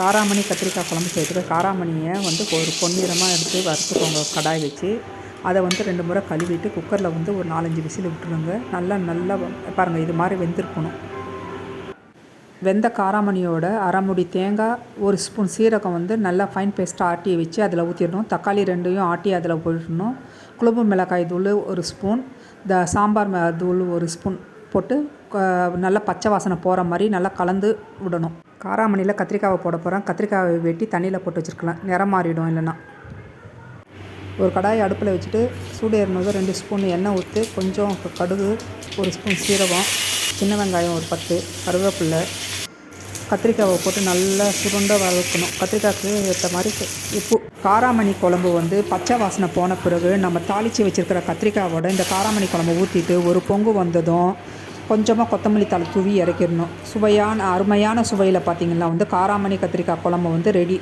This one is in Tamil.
காராமணி கத்திரிக்காய் குழம்பு செய்யறதுக்கு காராமணியை வந்து ஒரு பொன்னிறமாக எடுத்து வறுத்துக்கோங்க கடாய் வச்சு அதை வந்து ரெண்டு முறை கழுவிட்டு குக்கரில் வந்து ஒரு நாலஞ்சு விசில் விட்டுருங்க. நல்லா நல்லா பாருங்கள் இது மாதிரி வெந்திருக்கணும். வெந்த காராமணியோட அரைமுடி தேங்காய் ஒரு ஸ்பூன் சீரகம் வந்து நல்லா ஃபைன் பேஸ்ட்டாக ஆட்டி வச்சு அதில் ஊற்றிடணும் தக்காளி ரெண்டையும் ஆட்டி அதில் போட்டுடணும். குழம்பு மிளகாய் தூள் ஒரு ஸ்பூன் த சாம்பார் ம- தூள் ஒரு ஸ்பூன் போட்டு நல்லா பச்சை வாசனை போகிற மாதிரி நல்லா கலந்து விடணும். காராமணியில் கத்திரிக்காவை போட போகிறேன் கத்திரிக்காவை வெட்டி தண்ணியில் போட்டு வச்சுருக்கலாம். நிறம் மாறிடும் இல்லைன்னா. ஒரு கடாயை அடுப்பில் வச்சுட்டு சூடு ஏறினதும் ரெண்டு ஸ்பூன் எண்ணெய் ஊற்றி கொஞ்சம் கடுகு ஒரு ஸ்பூன் சீரகம் சின்ன வெங்காயம் ஒரு பத்து கருவேப்பில்லை கத்திரிக்காவை போட்டு நல்லா சுருண்ட வளர்க்கணும் கத்திரிக்காய்க்கு ஏற்ற மாதிரி உப்பு. காராமணி குழம்பு வந்து பச்சை வாசனை போன பிறகு நம்ம தாளித்து வச்சுருக்கிற கத்திரிக்காவோட இந்த காராமணி குழம்பு ஊற்றிட்டு ஒரு பொங்கு வந்ததும் கொஞ்சமாக கொத்தமல்லி தழை தூவி இறக்கிடணும். சுவையான அருமையான சுவையில் பார்த்திங்கன்னா வந்து காராமணி கத்திரிக்காய் குழம்பு வந்து ரெடி